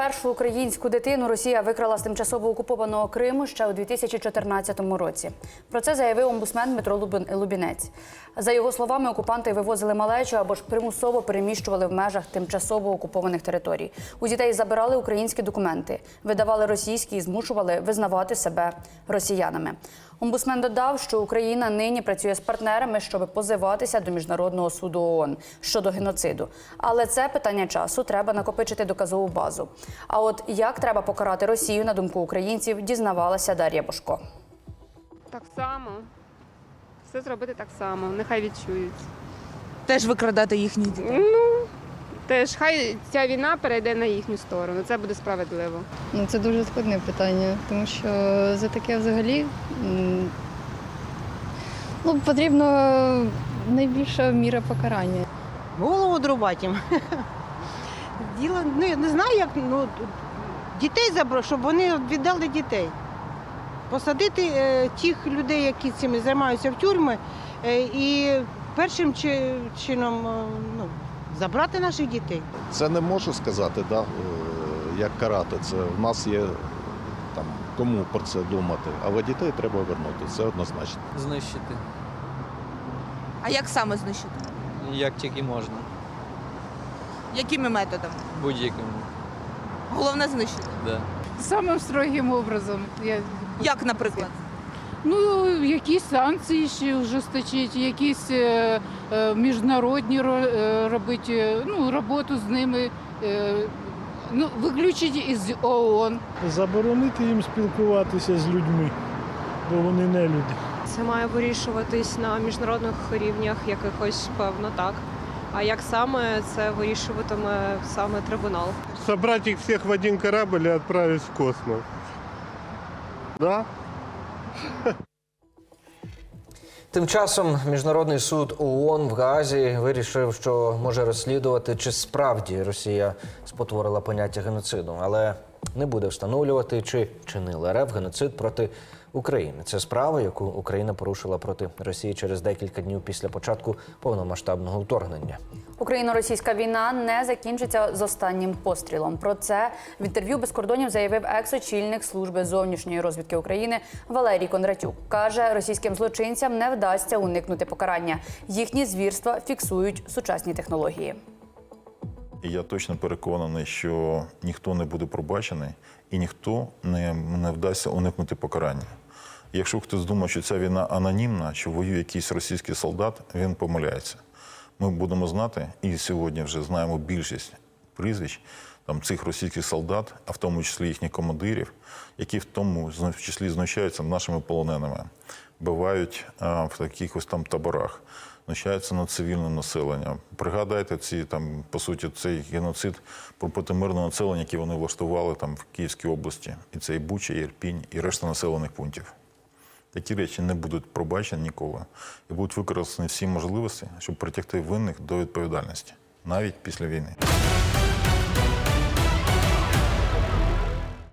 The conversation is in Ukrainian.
першу українську дитину Росія викрала з тимчасово окупованого Криму ще у 2014 році. Про це заявив омбусмен Дмитро Лубінець. За його словами, окупанти вивозили малечу або ж примусово переміщували в межах тимчасово окупованих територій. У дітей забирали українські документи, видавали російські і змушували визнавати себе росіянами. Омбусмен додав, що Україна нині працює з партнерами, щоб позиватися до міжнародного суду ООН щодо геноциду. Але це питання часу треба накопичити доказову базу. А от як треба покарати Росію на думку українців, дізнавалася Дар'я Бошко. Так само. Все зробити так само, нехай відчують. Теж викрадати їхніх дітей. Ну, теж хай ця війна перейде на їхню сторону. Це буде справедливо. Ну, це дуже складне питання, тому що за таке взагалі ну, потрібно найбільша міра покарання. Голову друбати їм. Діло, ну я не знаю, як ну, дітей забрати, щоб вони віддали дітей. Посадити е, тих людей, які цим займаються в тюрми, е, і першим чи- чином е, ну, забрати наших дітей. Це не можу сказати, да, е, як карати. Це в нас є там кому про це думати, але дітей треба вернути. Це однозначно. знищити, А як саме знищити? як тільки можна, Якими методами? будь-яким. Головне знищити. Да. Самим строгим образом. Я, Як, наприклад? Ну, якісь санкції ще ужесточити, якісь е, е, міжнародні ро- е, робити е, ну, роботу з ними, е, ну, виключити із ООН. заборонити їм спілкуватися з людьми, бо вони не люди. Це має вирішуватись на міжнародних рівнях якихось, певно, так. А як саме це вирішуватиме саме трибунал? Собрать їх всіх в один корабль і відправити в космос. Да? Тим часом міжнародний суд ООН в Гаазі вирішив, що може розслідувати, чи справді Росія спотворила поняття геноциду, але не буде встановлювати, чи чинила РФ геноцид проти України. Це справа, яку Україна порушила проти Росії через декілька днів після початку повномасштабного вторгнення. Україно-російська війна не закінчиться з останнім пострілом. Про це в інтерв'ю без кордонів заявив екс-очільник служби зовнішньої розвідки України Валерій Кондратюк. каже, російським злочинцям не вдасться уникнути покарання. Їхні звірства фіксують сучасні технології. І я точно переконаний, що ніхто не буде пробачений і ніхто не, не вдасться уникнути покарання. Якщо хтось думає, що ця війна анонімна, що воює якийсь російський солдат, він помиляється. Ми будемо знати, і сьогодні вже знаємо більшість прізвищ там, цих російських солдат, а в тому числі їхніх командирів, які в тому числі знущаються нашими полоненими, бувають в таких ось там таборах, знущаються над цивільним населенням. Пригадайте ці там, по суті, цей геноцид проти мирного населення, який вони влаштували там в Київській області, і це і Буча, і Ірпінь, і решта населених пунктів. Такі речі не будуть пробачені ніколи і будуть використані всі можливості, щоб притягти винних до відповідальності навіть після війни.